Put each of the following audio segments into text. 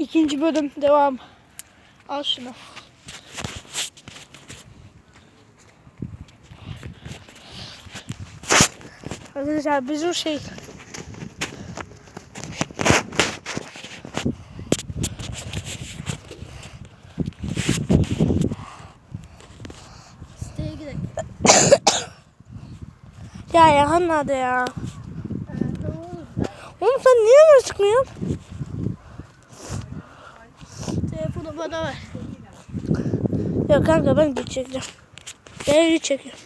İkinci bölüm devam. Al şunu. Arkadaşlar bizim şey Siteye gidelim. ya ya? Ne olur be? Oğlum sen niye böyle çıkmıyorsun? Bana ver. Ya kanka ben bir çekeceğim. Ben bir çekiyorum.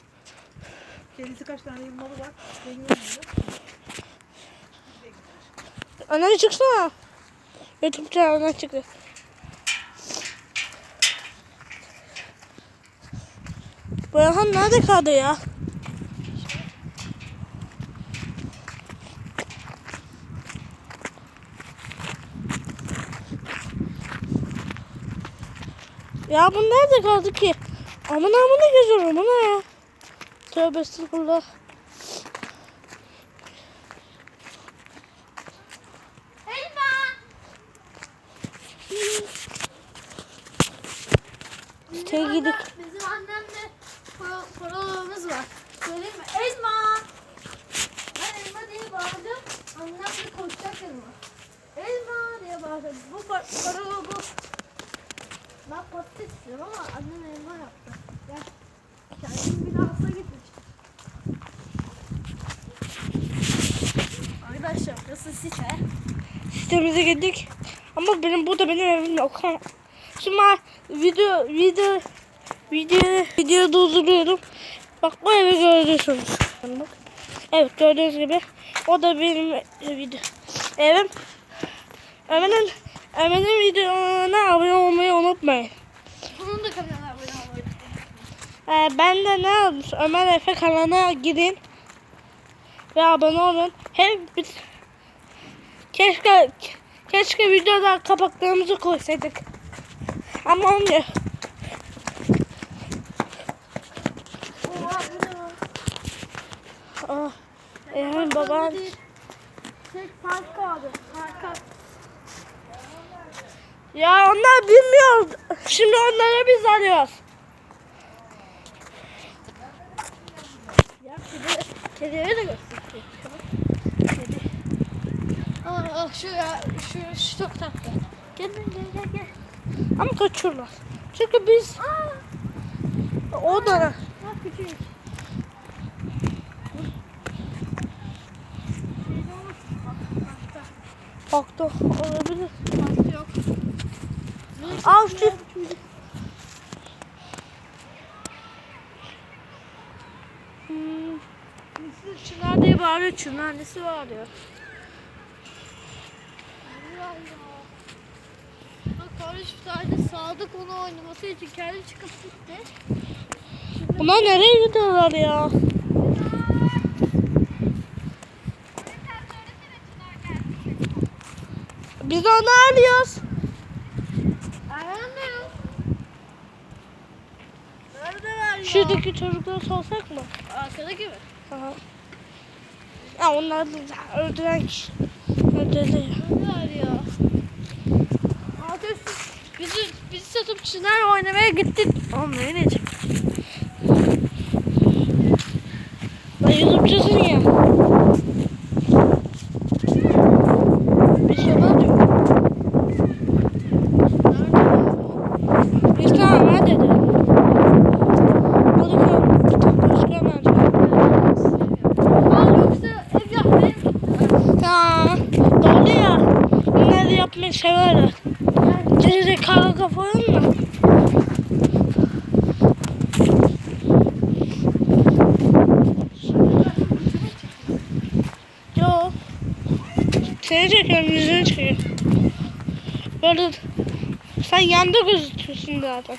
Kendisi kaç tane yılmalı var. Anne çıksana. YouTube kanalına çıktı. Bu Yahan nerede kaldı ya? Ya bu nerede kaldı ki? Aman amına geziyorum bu ne ya? Tövbe estağfurullah. Elma! Siteye gidip. Bizim annemle para- paralarımız var. Söyleyeyim mi? Elma! Ben elma diye bağırdım. Annem de koşacak elma. Elma diye bağırdım. Bu par- paralı bu. Ben patates istiyorum ama annem elma yaptı. Gel. Kendim bir hasta gitmiş. Arkadaşlar burası site. sitemize girdik. Ama benim burada benim evim yok. Şimdi ben video video video video durduruyorum. Bak bu evi görüyorsunuz. Bak. Evet gördüğünüz gibi o da benim video evim. Ömer'in Ömer'in videolarına abone olmayı unutmayın. Bunun da kanalına abone olmayı Ee, ben de ne olmuş? Ömer Efe kanalına gidin ve abone olun. Biz keşke keşke videoda kapaklarımızı koysaydık. Ama olmuyor. Oha bu ne lan? Aa, Eyhan baban Tek park kaldı. Ya onlar bilmiyor. Şimdi onları biz arıyoruz. Ya kedi, kedileri de göstereyim. Kedi. Aa, aa, şu ya, şu, şu çok tatlı. Gel gel gel gel. Ama kaçıyorlar. Çünkü biz Aa, o da bak küçük. Baktı olabilir. Parkta yok. Al şu Hmm. Çınar diye bağırıyor. Çınar annesi bağırıyor. Allah Allah. Bak kardeş sadece Sadık onu oynaması için kendi çıkıp gitti. Bunlar nereye gidiyorlar ya? Biz onu arıyoruz. Şuradaki çocuklara sorsak mı? Arkadaki mi? Aha. Ya onlar da öldüren kişi. Öldürdü. Neredeler ya? Bizi, bizi satıp Çınar oynamaya gittik. Oğlum ne diyecek? Ben YouTube'cusun ya. Bir şey var diyor. Bir tane var dedi. Yapmayı severler. Geri kalı kafanın mı? Yo. Seni çekiyorum yüzünü çekiyorum. Böyle sen yanda gözüküyorsun zaten.